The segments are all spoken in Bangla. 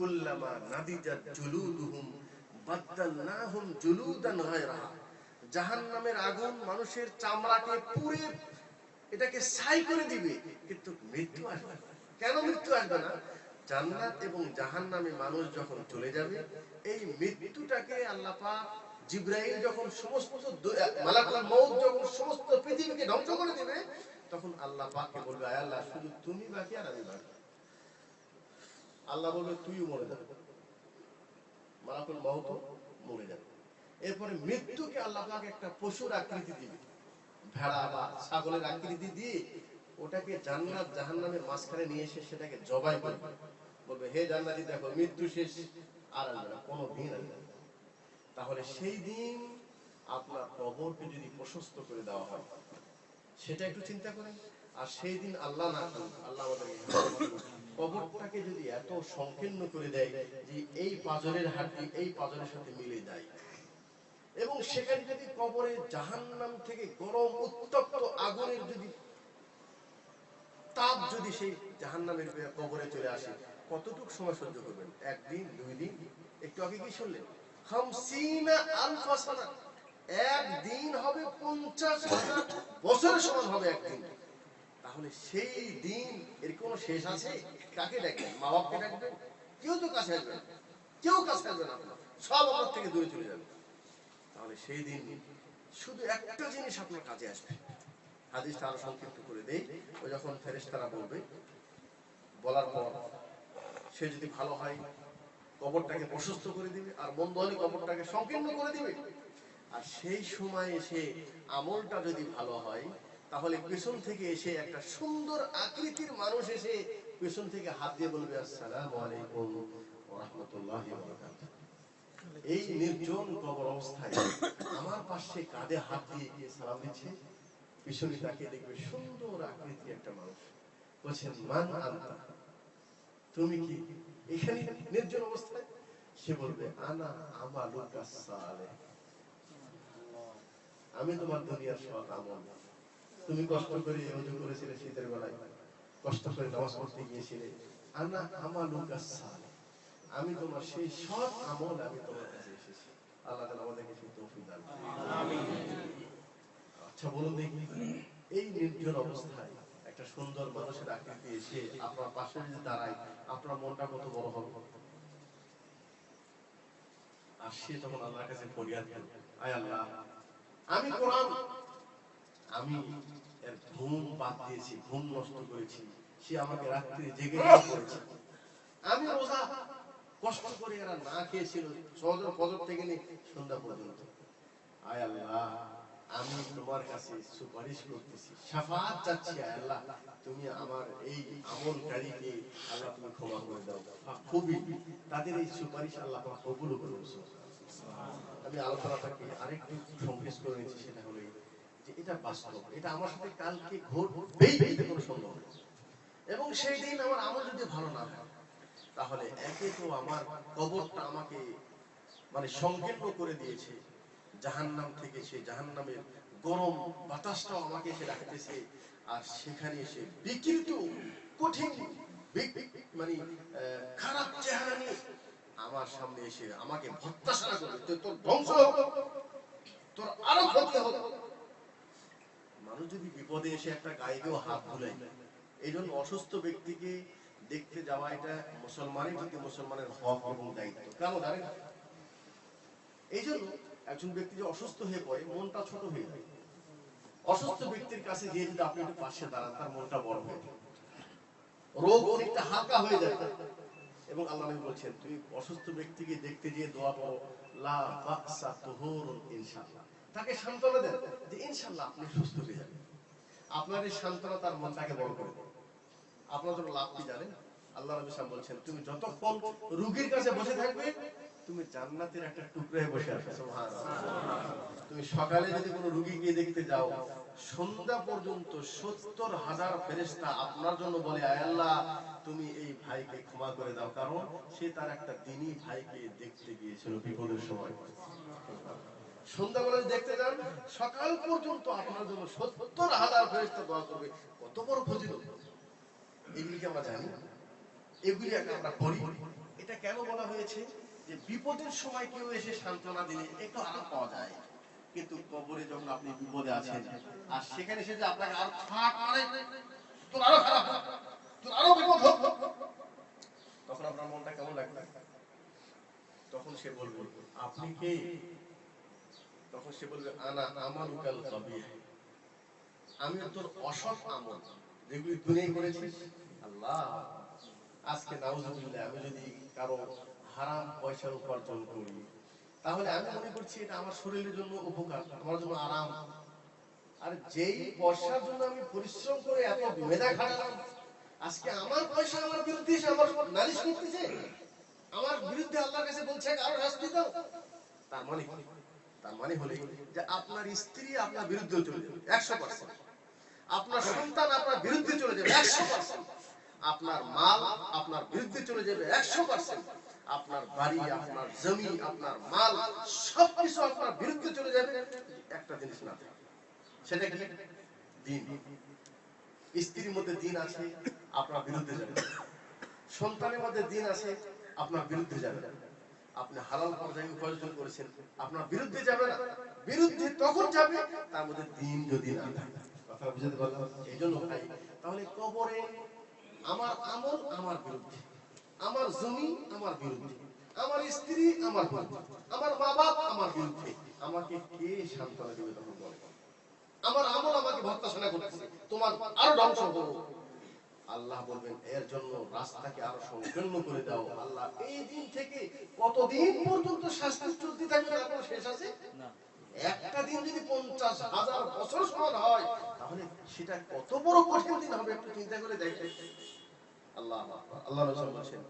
কুল্লামা নাদিজাত আগুন মানুষের চামড়াকে পুড়ে এটাকে ছাই করে দিবে, কিন্তু মৃত্যু আসবে। কেন মৃত্যু আসবে না? জান্নাত এবং জাহান্নামে মানুষ যখন চলে যাবে, এই মৃত্যুটাকে আল্লাহ পাক জিব্রাইল যখন সমস্ত মালাকুল মউত যখন সমস্ত পৃথিবীকে ধ্বংস করে দিবে, তখন আল্লাহ পাককে বলবে, আয় আল্লাহ, শুধু তুমি বাকি আর আমি বাকি। আল্লাহ বলবে, তুইও মরে যাবে মালাকুল মউত মরে যাবে এরপরে মৃত্যুকে আল্লাহ পাক একটা পশুর আকৃতি দিবে ভেড়া বা ছাগলের আকৃতি দিয়ে ওটাকে জান্নাত, জাহান্নামের মাঝখানে নিয়ে এসে সেটাকে জবাই করবে বলবে, হে জান্নাতি, দেখো, মৃত্যু শেষ, আর আসবে কোনো দিন আসবে। তাহলে সেই দিন আপনার কবরকে যদি প্রশস্ত করে দেওয়া হয়, সেটা একটু চিন্তা করেন আর সেই দিন আল্লাহ না আল্লাহ করুন। কবরটাকে যদি এত সংকীর্ণ করে দেয় যে এই এই সাথে মিলে যায়। এবং সেখানে যদি কবরে জাহান্নাম থেকে গরম উত্তপ্ত আগুনের যদি তাপ যদি সেই জাহান্নামের কবরে চলে আসে, কতটুকু সময় সহ্য করবেন? একদিন, দুই দিন? একটু আগে কি শুনলেন? খামসিনা আলফা সানা। একদিন হবে পঞ্চাশ হাজার, বছরের সমান হবে একদিন। তাহলে সেই দিন এর কোনো শেষ আছে? কাকে ডাকবেন? মা বাপকে ডাকবেন? কেউ তো কাছে আসবে না। কেউ কাছে আসবে না আপনার। সব আপনার থেকে দূরে চলে যাবে। তাহলে সেই দিন শুধু একটা জিনিস আপনার কাজে আসবে। হাদিসটা আরও সংক্ষিপ্ত করে দেই। ও যখন ফেরেশতারা বলবে, বলার পর সে যদি ভালো হয়, কবরটাকে প্রশস্ত করে দিবে আর মন্দ হলে কবরটাকে সংকীর্ণ করে দিবে। আর সেই সময় এসে আমলটা যদি ভালো হয় তাহলে পেছন থেকে এসে একটা সুন্দর আকৃতির মানুষ এসে পেছন থেকে হাত দিয়ে বলবে, আসসালামু আলাইকুম রাহমাতুল্লাহি এই নির্জন কবর অবস্থায় আমার পাশে কাঁধে হাত দিয়ে গিয়ে সালাম দিচ্ছে? পিছনে তাকে দেখবে সুন্দর আকৃতি একটা মানুষ। বলছেন, মান আনতা? তুমি কি এখানে নির্জন অবস্থায়? সে বলবে, আনা আমা লুকাস আমি তোমার দুনিয়ার সৎ আমল। তুমি কষ্ট করে অজু করেছিলে শীতের বেলায়, কষ্ট করে নামাজ পড়তে গিয়েছিলে আনা আমা লুকাস আমি তোমার সেই সৎ আমল আমি তোমার কাছে এসেছি। আল্লাহ তাআলা আমাদেরকে সেই তৌফিক দান। আচ্ছা বলুন দেখি, এই নির্জন অবস্থায় একটা সুন্দর মানুষের আকৃতি এসে আপনার পাশে যদি দাঁড়ায়, আপনার মনটা কত বড় হবে? আর সে তখন আল্লাহর কাছে ফরিয়াদ আয় আল্লাহ, আমি কোরআন আমি এর ঘুম বাদ দিয়েছি ঘুম নষ্ট করেছি। সে আমাকে রাত্রি জেগে করেছে আমি রোজা কষ্ট করে এরা না খেয়েছিল সহজর ফজর থেকে নিয়ে সন্ধ্যা পর্যন্ত। আয় আল্লাহ আমি তোমার কাছে সুপারিশ করতেছি। সাফাত চাচ্ছি আয় আল্লাহ তুমি আমার এই আমলকারীকে আল্লাহ তুমি ক্ষমা করে দাও। খুবই তাদের এই সুপারিশ আল্লাহ কবুল করুন। আমি আলোচনাটাকে আরেকটু সংকেত করে নিচ্ছি সেটা হলো মানে গরম বাতাসটাও আমাকে এসে রাখতেছে, আর সেখানে এসে বিকৃত, কঠিন মানে খারাপ চেহারা নিয়ে আমার সামনে এসে আমাকে ভত্তাশারা করবে তোর ধ্বংস হোক, তোর আরও ক্ষতি হোক। মানুষ যদি বিপদে এসে একটা গায়েকেও হাত বুলাই এই জন্য অসুস্থ ব্যক্তিকে দেখতে যাওয়া এটা মুসলমানের প্রতি মুসলমানের হক এবং দায়িত্ব। কেন জানেন? এই জন্য একজন ব্যক্তি যে অসুস্থ হয়ে পড়ে, মনটা ছোট হয়ে যায়। অসুস্থ ব্যক্তির কাছে গিয়ে যদি আপনি একটু পাশে দাঁড়ান, তার মনটা বড় হয়ে যায়। রোগ অনেকটা হালকা হয়ে যায়। এবং আল্লাহ নবী বলছেন, তুই অসুস্থ ব্যক্তিকে দেখতে গিয়ে দোয়া করো, লা বাকসা তুহুরুন ইনশাআল্লাহ। তাকে সান্ত্বনা দেন যে ইনশাআল্লাহ আপনি সুস্থ হয়ে যাবেন। আপনার এই সান্ত্বনা তার মনটাকে বড় করে আপনার জন্য লাভ কি জানেন? আল্লাহ নবী সাহেব বলছেন, তুমি যতক্ষণ রোগীর কাছে বসে থাকবে, তুমি জান্নাতের একটা টুকরায় বসে আছো তুমি সকালে যদি কোনো রোগীকে দেখতে যাও, সন্ধ্যা পর্যন্ত সত্তর হাজার ফেরেশতা আপনার জন্য বলে, আয় আল্লাহ, তুমি এই ভাইকে ক্ষমা করে দাও। কারণ সে তার একটা দিনই ভাইকে দেখতে গিয়েছিল বিপদের সময়। সন্ধ্যাবেলা দেখতে যান, সকাল পর্যন্ত আপনার জন্য সত্তর হাজার ফেরেশতা দোয়া করবে। কত বড় ফজিলত। এগুলি কি আমরা জানি? এগুলি আমরা করি এটা কেন বলা হয়েছে যে বিপদের সময় কেউ এসে সান্ত্বনা দিলে একটু আরাম পাওয়া যায়। কিন্তু কবরে যখন আপনি বিপদে আছেন, আর সেখানে এসে যে আপনাকে আর ফাট মারে তোর আরও খারাপ তোর আরও বিপদ হোক, তখন আপনার মনটা কেমন লাগবে? তখন সে বলবে, আপনি কে? সে বলবে আনা আমানুকাল কবিহ আমি তোর অসৎ আমল যেগুলি দুনিয়ায় করেছিস, আল্লাহ, আজকে নাউজুবিল্লাহ, আমি যদি কারও হারাম পয়সা উপার্জন করি, তাহলে আমি মনে করছি এটা আমার শরীরের জন্য উপকার, আমার জন্য আরাম। আর যেই পয়সার জন্য আমি পরিশ্রম করে এত মেধা খাটালাম, আজকে আমার পয়সা আমার বিরুদ্ধে এসে আমার নালিশ করতেছে, আমার বিরুদ্ধে আল্লাহর কাছে বলছে আরও শাস্তি দাও। তার মানে? তার মানে হলে যে আপনার স্ত্রী আপনার বিরুদ্ধে চলে যাবে, একশো পার্সেন্ট আপনার সন্তান আপনার বিরুদ্ধে চলে যাবে, একশো পার্সেন্ট আপনার মাল আপনার বিরুদ্ধে চলে যাবে, একশো পার্সেন্ট আপনার বাড়ি, আপনার জমি, আপনার মাল সবকিছু আপনার বিরুদ্ধে চলে যাবে। একটা জিনিস না। সেটা কি? দিন। স্ত্রীর মধ্যে দিন আছে, আপনার বিরুদ্ধে যাবে। সন্তানের মধ্যে দিন আছে, আপনার বিরুদ্ধে যাবে। আপনি হালাল পর্যায়ে উপার্জন করেছেন, আপনার বিরুদ্ধে যাবে না। বিরুদ্ধে তখন যাবে, তার মধ্যে দিন যদি না থাকে। কথা বুঝতে পারলাম? এই জন্য ভাই, তাহলে কবরে আমার আমল আমার বিরুদ্ধে। আমার জমি আমার বিরুদ্ধে। আমার স্ত্রী আমার বিরুদ্ধে। আমার মা বাপ আমার বিরুদ্ধে। আমাকে কে সান্ত্বনা দেবে তখন বলে? আমার আমল আমাকে ভর্তাশনা করতেছে। তোমার আরও ধ্বংস করব আল্লাহ বলবেন এর জন্য রাস্তাকে আরও সংকীর্ণ করে দাও। আল্লাহ এই দিন থেকে কতদিন পর্যন্ত শাস্তি চলতে থাকবে তার কোনো শেষ আছে? একটা দিন যদি পঞ্চাশ হাজার বছর সমান হয় তাহলে সেটা কত বড় কঠিন দিন হবে একটু চিন্তা করে দেখে। আল্লাহ আল্লাহ রসুল বলছেন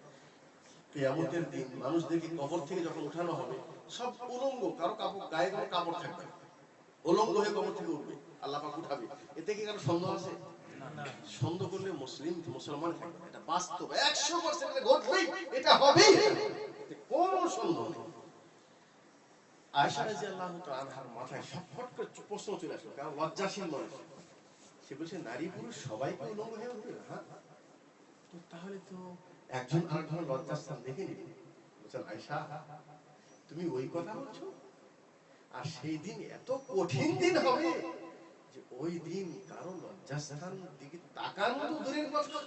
কেয়ামতের দিন মানুষদেরকে কবর থেকে যখন উঠানো হবে সব উলঙ্গ কারও কাপড় গায়ে কোনো কাপড় থাকবে উলঙ্গ হয়ে কবর থেকে উঠবে। আল্লাহ পাক উঠাবে। এতে কি কারও সন্দেহ আছে? সন্দেহ করলে মুসলিম, মুসলমান এটা বাস্তব। একশো পার্সেন্ট ঘটবেই। এটা এতে কোনো সন্দেহ নেই। নারী পুরুষ সবাইকে উলঙ্গ হয়ে উঠবে? না হ্যাঁ। তো তাহলে তো একজন আরেকজনের লজ্জাস্থান তুমি ওই কথা বলছো? আর সেই দিন এত কঠিন দিন হবে। যে ওই দিন কারও লজ্জাস্থান দিকে দূরের কথা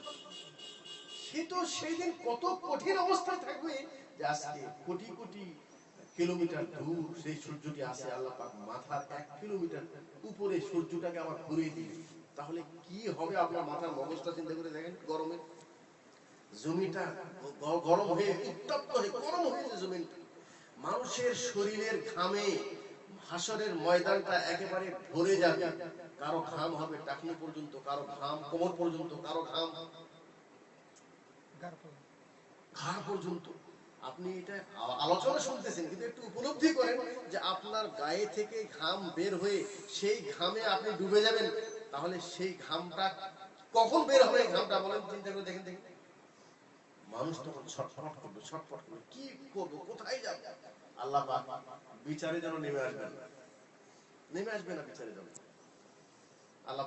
সে তো সেই দিন কত কঠিন থাকবে যে আজকে কোটি কোটি কিলোমিটার দূর সেই সূর্যটি আছে আল্লাহ পাক মাথার এক কিলোমিটার উপরে সূর্যটাকে আবার ঘুরিয়ে দিবে তাহলে কি হবে আপনার মাথার মগজটা চিন্তা করে দেখেন গরমে? জমিটা গরম হয়ে উত্তপ্ত হয়ে, গরম হয়ে যে জমিনটা। মানুষের শরীরের ঘামে হাসরের ময়দানটা একেবারে ভরে যাবে। কারও ঘাম হবে টাকনি পর্যন্ত কারও ঘাম কোমর পর্যন্ত কারও ঘাম ঘাড় পর্যন্ত। আপনি এটা আলোচনা শুনতেছেন কিন্তু একটু উপলব্ধি করেন যে আপনার গায়ে থেকে ঘাম বের হয়ে সেই ঘামে আপনি ডুবে যাবেন। তাহলে সেই ঘামটা কখন বের হবে? ঘামটা বলেন চিন্তা করে দেখেন দেখেন। মানুষ তখন ছটফট করবে ছটফট করবে। কি করব? কোথায় যাবে? আল্লাহ বিচারে যেন নেমে আসবেন না। নেমে আসবে না বিচারে যেন। আল্লাহ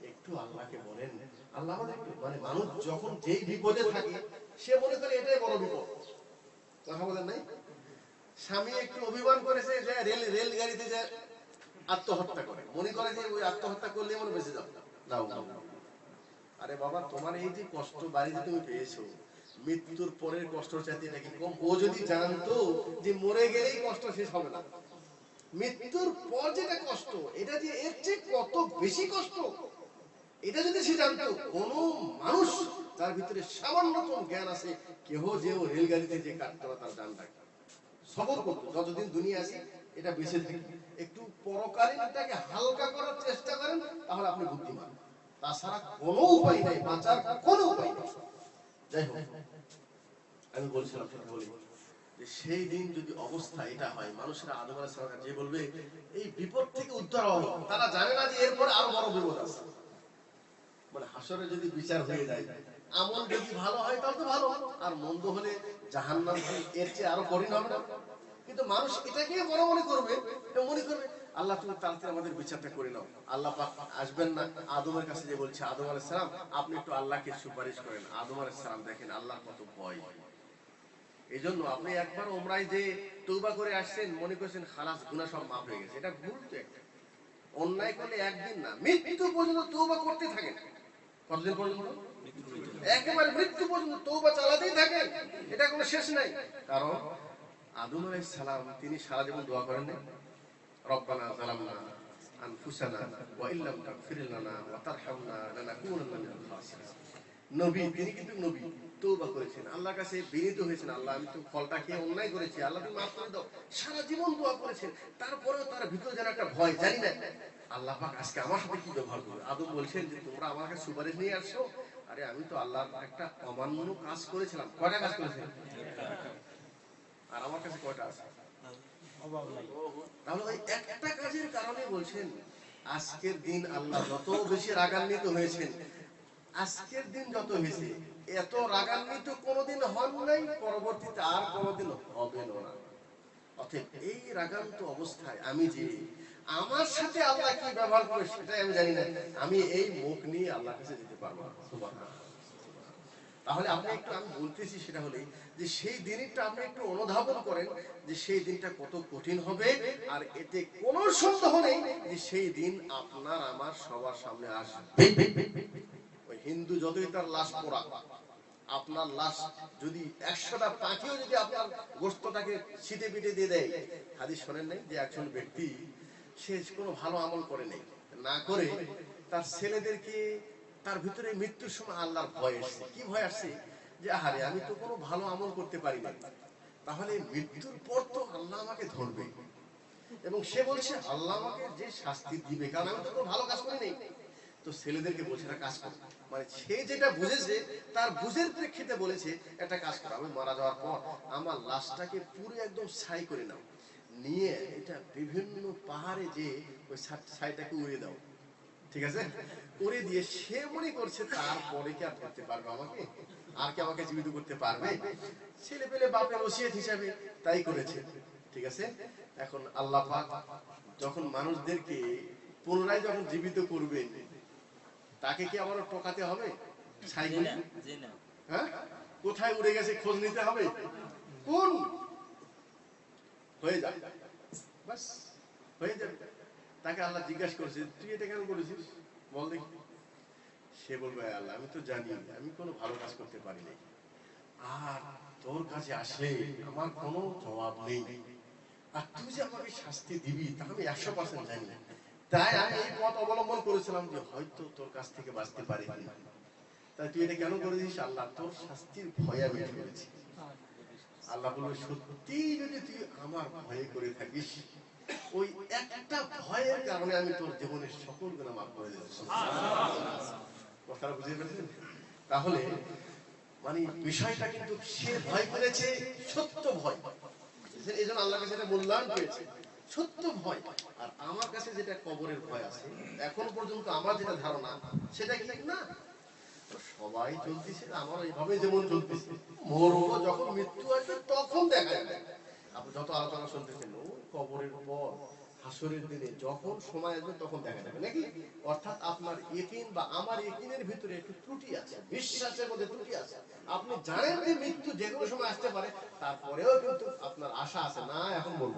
একটা আল্লাহকে বলেন। আল্লাহ আমাদের মানে মানুষ যখন যেই বিপদে থাকে, সে মনে করে এটাই বড় বিপদ। কথা বলেন নাই? স্বামী একটু অভিমান করেছে যে রেল রেলগাড়িতে যে আত্মহত্যা করে। মনে করে যে ওই আত্মহত্যা করলে মনে বেঁচে যাবে। নাও। আরে বাবা, তোমার এই যে কষ্ট বাড়িতে তুমি পেয়েছ, মৃত্যুর পরের কষ্ট চাইতে এটা কি কম? ও যদি জানতো যে মরে গেলেই কষ্ট শেষ হবে না। মৃত্যুর পর যেটা কষ্ট, এটা যে এর চেয়ে কত বেশি কষ্ট, এটা যদি সে জানতো, কোন মানুষ তার ভিতরে সামান্যতম জ্ঞান আছে, কেহ যে ও রেলগাড়িতে যে কাটতে, তার জানটাকে সবর করতো যতদিন দুনিয়া আছে, এটা বেঁচে থাকি। একটু পরকালীনটাকে হালকা করার চেষ্টা করেন, তাহলে আপনি বুদ্ধিমান। তাছাড়া কোনো উপায় নাই, বাঁচার কোনো উপায় নেই। যাই হোক, আমি বলছিলাম সেটা বলি সেই দিন যদি অবস্থা এটা হয়, মানুষেরা আদম আলাইহিস সালাম যে বলবে, এই বিপদ থেকে উদ্ধার হওয়া তারা জানে না যে এরপরে আরও বড় বিপদ আছে। মানে হাসরে যদি বিচার হয়ে যায় আমল যদি ভালো হয় তাহলে তো ভালো। আর মন্দ হলে জাহান্নাম কি এর চেয়ে আরও কঠিন হবে না। কিন্তু মানুষ এটাকে বড় মনে করবে মনে করবে, আল্লাহ, তুমি তাড়াতাড়ি আমাদের বিচারটা করে নাও। আল্লাহ আসবেন না। আদমের কাছে যে বলছে, আদম আলাইহিস সালাম, আপনি একটু আল্লাহকে সুপারিশ করেন। আদম আলাইহিস সালাম দেখেন আল্লাহ কত ভয়। এই জন্য আপনি একবার ওমরায় যে তৌবা করে আসছেন, মনে করছেন, খালাস, গুনাহ সব মাফ হয়ে গেছে। এটা ভুল তো অন্যায় করলে একদিন না, মৃত্যু পর্যন্ত তৌবা করতে থাকেন। কতদিন পর্যন্ত। একেবারে মৃত্যু পর্যন্ত তৌবা চালাতেই থাকেন, এটা কোনো শেষ নাই। কারণ আদম আলাইহিস সালাম, তিনি সারা জীবন দোয়া করেন রব্বানা যালামনা আনফুসানা ওয়া ইল্লাম তাগফির লানা ওয়া তারহামনা লানাকুনান্না মিনাল খাসিরিন। নবী, তিনি কিন্তু নবী তৌবা করেছেন, আল্লাহর কাছে বিনীত হয়েছেন, আল্লাহ, আমি তো ফলটা খেয়ে অন্যায় করেছি, আল্লাহ, তুমি মাফ করে দাও। সারা জীবন দোয়া করেছেন, তারপরেও তার ভিতরে যেন একটা ভয়, জানি না। আল্লাহ পাক আজকে আমার সাথে কি ব্যবহার করবে? আদম বলছেন যে, তোমরা আমার কাছে সুপারিশ নিয়ে আসছো আরে আমি তো আল্লাহ একটা অমান্য কাজ করেছিলাম। কয়টা কাজ করেছিলাম আর আমার কাছে কয়টা আছে? তাহলে ওই একটা কাজের কারণে বলছেন, আজকের দিন আল্লাহ যত বেশি রাগান্বিত হয়েছেন, আজকের দিন যত হয়েছে, এত রাগান্বিত পরবর্তীতে আর কোনোদিন হবে না। এই অবস্থায় আমি যে আমার সাথে আল্লাহ কি ব্যবহার করে সেটাই আমি জানি না। আমি এই মুখ নিয়ে আল্লাহর কাছে যেতে পারব তাহলে আপনি একটু, আমি বলতেছি সেটা হলে যে সেই দিনটা আপনি একটু অনুধাবন করেন যে সেই দিনটা কত কঠিন হবে আর এতে কোনো সন্দেহ নেই যে সেই দিন আপনার আমার সবার সামনে আসবে। ওই হিন্দু যতই তার লাশ পোড়া আপনার লাশ যদি একশোটা পাখিও যদি আপনার গোস্তটাকে ছিটে পিটে দিয়ে দেয়। হাদিস শোনেন নাই যে একজন ব্যক্তি সে কোনো ভালো আমল করে নেই। না করে তার ছেলেদেরকে তার ভিতরে মৃত্যুর সময় আল্লাহর ভয় এসছে কি ভয় আসছে? যে আহারে, আমি তো কোনো ভালো আমল করতে পারি না তাহলে মৃত্যুর পর তো আল্লাহ আমাকে ধরবে। এবং সে বলছে, আল্লাহ আমাকে যে শাস্তি দিবে, কারণ আমি তো কোনো ভালো কাজ করি নেই। তো ছেলেদেরকে বলছে কাজ করো। মানে সে যেটা বুঝেছে, তার বুঝের প্রেক্ষিতে বলেছে একটা কাজ করো, আমি মারা যাওয়ার পর আমার লাশটাকে পুরো একদম ছাই করে নাও। নিয়ে এটা বিভিন্ন পাহাড়ে যে ওই ছাইটাকে উড়িয়ে দাও। ঠিক আছে? করে দিয়ে সে মনে করছে তারপরে কি আর করতে পারবে আমাকে? আর কি আমাকে জীবিত করতে পারবে? ছেলে পেলে বাপের ওসিয়ত হিসাবে তাই করেছে। ঠিক আছে? এখন আল্লাহ পাক যখন মানুষদেরকে পুনরায় যখন জীবিত করবেন তাকে কি আবার টোকাতে হবে? না। হ্যাঁ? কোথায় উড়ে গেছে খোঁজ নিতে হবে? কোন? হয়ে যাবে। বাস, হয়ে যাবে। তাকে আল্লাহ জিজ্ঞাসা তুই এটা কেন করেছিস? বল দেখি। সে বলবে আল্লাহ, আমি তো জানি, আমি কোনো ভালো কাজ করতে পারি নাই। আর তোর কাছে আমার কোনো জবাব নেই। আর তুই যে আমাকে শাস্তি দিবি, তা আমি একশো পার্সেন্ট জানি তাই আমি এই পথ অবলম্বন করেছিলাম যে হয়তো তোর কাছ থেকে বাঁচতে পারি তাই তুই এটা কেন করেছিস? আল্লাহ, তোর শাস্তির ভয় আমি করেছি আল্লাহ বলবে সত্যি যদি তুই আমার ভয়ে করে থাকিস, ওই একটা ভয়ের কারণে আমি তোর জীবনের সকল গুণা মাফ করে দিলাম কথাটা বুঝতে পেরেছেন? তাহলে মানে বিষয়টা কিন্তু সে ভয় করেছে, সত্য ভয়। এই জন্য আল্লাহ কাছে মূল্যায়ন পেয়েছে। সত্য ভয়। আর আমার কাছে যেটা কবরের ভয় আছে, এখন পর্যন্ত আমার যেটা ধারণা, সেটা কি না? সবাই আমার এইভাবে যেমন চলতেছে মরবো যখন মৃত্যু আসবে, তখন দেখা যাবে। আপনি যত আলোচনা শুনতেছেন কবরের পর, হাসরের দিনে যখন সময় আসবে, তখন দেখা যাবে। নাকি? অর্থাৎ আপনার বা আমার ভিতরে একটু ত্রুটি আছে, বিশ্বাসের মধ্যে ত্রুটি আছে। আপনি জানেন যে মৃত্যু যে কোনো সময় আসতে পারে, তারপরেও কিন্তু আপনার আশা আছে, না, এখন বলব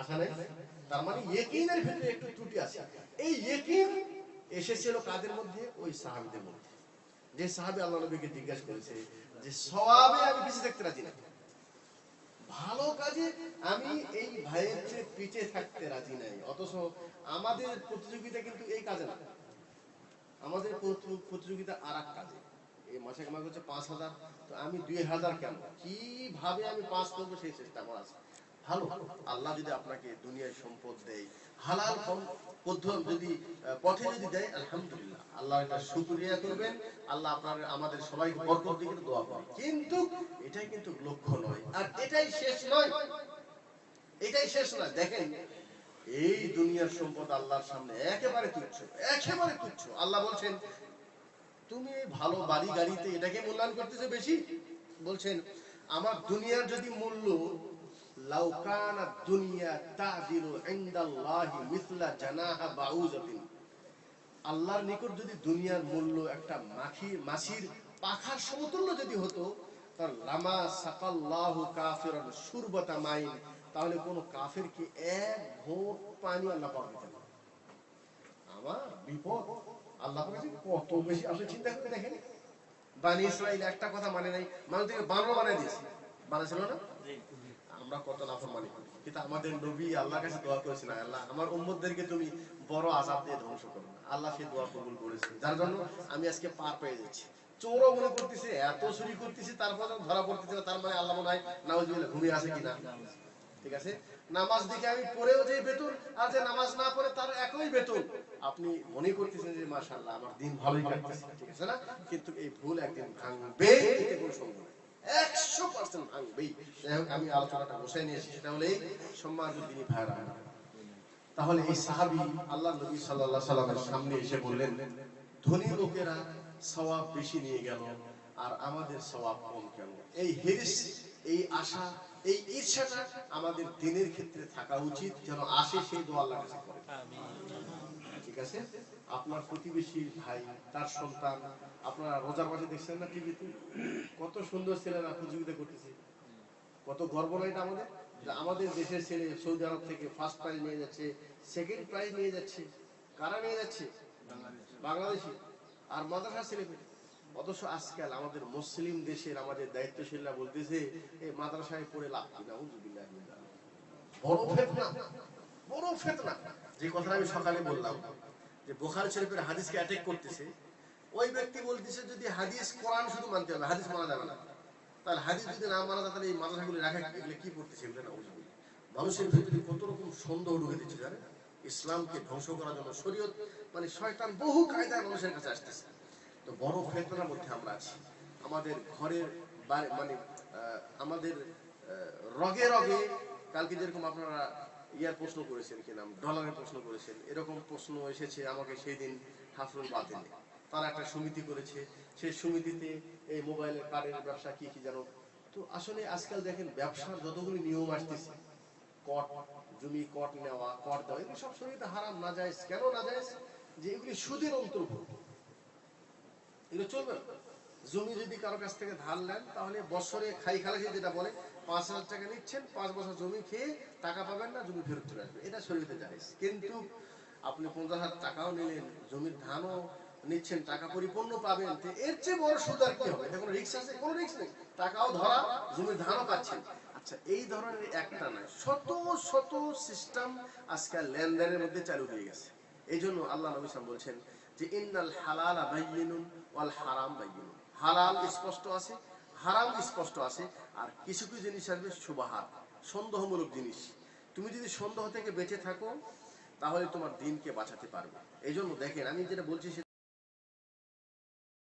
আশা নেই? তার মানে ইকিনের ভিতরে একটু ত্রুটি আছে। এই এসেছিল কাদের মধ্যে? ওই সাহাবীদের মধ্যে। যে সাহাবী আল্লাহ নবীকে জিজ্ঞাসা করেছে যে, সওয়াবে আমি বেঁচে থাকতে রাজি না ভালো কাজে আমি এই ভাইয়ের চেয়ে পিছে থাকতে রাজি নাই। অথচ আমাদের প্রতিযোগিতা কিন্তু এই কাজে না। আমাদের প্রতিযোগিতা আর এক কাজে। এই মাসে কামাই হচ্ছে পাঁচ হাজার। তো আমি দুই হাজার কেন কীভাবে আমি পাস করব সেই চেষ্টা আমার আছে। ভালো। আল্লাহ যদি আপনাকে দুনিয়ায় সম্পদ দেয়, হালাল যদি পথে যদি দেয়, আলহামদুলিল্লাহ। আল্লাহ এটা শুকরিয়া করবেন। আল্লাহ আপনার, আমাদের সবাইকে বরকত দিকে দোয়া করে কিন্তু এটাই কিন্তু লক্ষ্য নয়। আর এটাই শেষ নয়। এটাই শেষ নয়। দেখেন, এই দুনিয়ার সম্পদ আল্লাহর সামনে একেবারে তুচ্ছ একেবারে তুচ্ছ। আল্লাহ বলছেন, তুমি ভালো বাড়ি গাড়িতে এটাকে মূল্যায়ন করতেছো বেশি? বলছেন, আমার দুনিয়ার যদি মূল্য আল্লাহর নিকট যদি দুনিয়ার মূল্য একটা মাখি, মাছির পাখার সমতুল্য যদি হতো, তার লামা সুরবাতা মাইন, তাহলে এক ঘোট পানি আল্লাহ পাক দিতেন না। আমার বিপদ আল্লাহ কত বেশি আপনি চিন্তা করে দেখেন? বানি ইসরাইল একটা কথা মানে নাই, মানুষ থেকে বানর বানাই দিয়েছে। বানাইছিল না? আমরা কত নাফরমানি কিন্তু আমাদের নবী আল্লাহর কাছে দোয়া করেছেন আল্লাহ, আমার উম্মতদেরকে তুমি বড় আযাব দিয়ে ধ্বংস করো আল্লাহ সেই দোয়া কবুল করেছে। যার জন্য আমি আজকে পার পেয়ে যাচ্ছি। চোরও মনে করতেছে, এত চুরি করতেছে, তারপর ধরা পড়তেছে, তার মানে আল্লাহ মনে হয় ঘুমিয়ে আছে কিনা? ঠিক আছে? নামাজ দিকে আমি পড়েও যে বেতন, আর যে নামাজ না পড়ে তার একই বেতন। আপনি মনে করতেছেন যে, মাশাআল্লাহ, আমার দিন ভালোই ঠিক আছে না? কিন্তু এই ভুল একদিন ভাঙবে, এতে কোনো নেই। একশো পার্সেন্ট ভাঙবেই যাই হোক, আমি আলোচনাটা বসাই নিয়েছি সেটা হলে সম্মান তিনি ভাইরা। তাহলে এই সাহাবি আল্লাহ নবী আলাইহি সাল্লামের সামনে এসে বললেন ধনী লোকেরা সওয়াব বেশি নিয়ে গেল আর আমাদের সওয়াব কম কেন? এই হিরিস এই আশা এই ঈর্ষাটা আমাদের দিনের ক্ষেত্রে থাকা উচিত যেন আসে সেই দোয়া আল্লাহর কাছে করে। ঠিক আছে? আপনার প্রতিবেশী ভাই তার সন্তান আপনারা রোজার মাসে দেখছেন না টিভিতে কত সুন্দর ছেলেরা প্রতিযোগিতা করতেছে। কত গর্ব নয় এটা আমাদের? যে আমাদের দেশের ছেলে সৌদি আরব থেকে ফার্স্ট প্রাইজ নিয়ে যাচ্ছে সেকেন্ড প্রাইজ নিয়ে যাচ্ছে। কারা নিয়ে যাচ্ছে? বাংলাদেশি। আর মাদ্রাসা ছেলে পেলে অথচ আজকাল আমাদের মুসলিম দেশের আমাদের দায়িত্বশীলরা বলতেছে এই মাদ্রাসায় পড়ে লাভ কি? না বড় ফেতনা। বড় ফেতনা। যে কথাটা আমি সকালে বললাম যে বোখারি শরীফের হাদিসকে অ্যাটাক করতেছে, ওই ব্যক্তি বলতেছে যদি হাদিস কোরআন শুধু মানতে হবে, হাদিস মানা যাবে না। তাহলে হাদিস যদি না মানা যায়, তাহলে এই মাদ্রাসাগুলি রাখা এগুলো কি করতেছে এগুলো না মানুষের ভিতরে কত রকম সন্দেহ ঢুকে দিচ্ছে জানেন? ইসলামকে ধ্বংস করার জন্য শরীয়ত মানে শয়তান বহু কায়দায় মানুষের কাছে আসতেছে। তো বড় ফেতনার মধ্যে আমরা আছি। আমাদের ঘরের মানে আমাদের রগে রগে কালকে যেরকম আপনারা ইয়ার প্রশ্ন করেছেন কি নাম? ডলারের প্রশ্ন করেছেন। এরকম প্রশ্ন এসেছে আমাকে সেই দিন হাফরুল বাতিলে। তারা একটা সমিতি করেছে। সেই সমিতিতে এই মোবাইলের কার্ডের ব্যবসা কি কি জানো তো আসলে আজকাল দেখেন, ব্যবসার যতগুলি নিয়ম আসতেছে, কট, জমি কট নেওয়া, কট দেওয়া, এগুলি সব শরীরে হারাম, না যায় কেন না যায় যে এগুলি সুদের অন্তর্ভুক্ত। এগুলো চলবে জমি যদি কারও কাছ থেকে ধার নেন, তাহলে বছরে খাই খালাসি যেটা বলে পাঁচ হাজার টাকা নিচ্ছেন, পাঁচ বছর জমি খেয়ে টাকা পাবেন না, জমি ফেরত চলে আসবে। এটা শরীরে যায় কিন্তু আপনি পঞ্চাশ হাজার টাকাও নিলেন, জমির ধানও নিচ্ছেন, টাকা পরিপূর্ণ পাবেন এর চেয়ে বড় সুদ আর কি হবে? এটা কোনো রিক্স আছে? কোনো রিক্স নেই। টাকাও ধরা, জমির ধানও পাচ্ছেন। আচ্ছা এই ধরনের একটা নয়, শত শত সিস্টেম আজকাল লেনদেনের মধ্যে চালু হয়ে গেছে। এই জন্য আল্লাহ নবী ওয়াসাল্লাম বলছেন যে ইন্নাল হালাল বাইয়িনুন ওয়াল হারাম বাইয়িনুন। হালাল স্পষ্ট আছে হারাম স্পষ্ট আছে, আর কিছু কিছু জিনিস আসবে সুবাহার সন্দেহমূলক জিনিস। তুমি যদি সন্দেহ থেকে বেঁচে থাকো, তাহলে তোমার দিনকে বাঁচাতে পারবে। এই জন্য দেখেন, আমি যেটা বলছি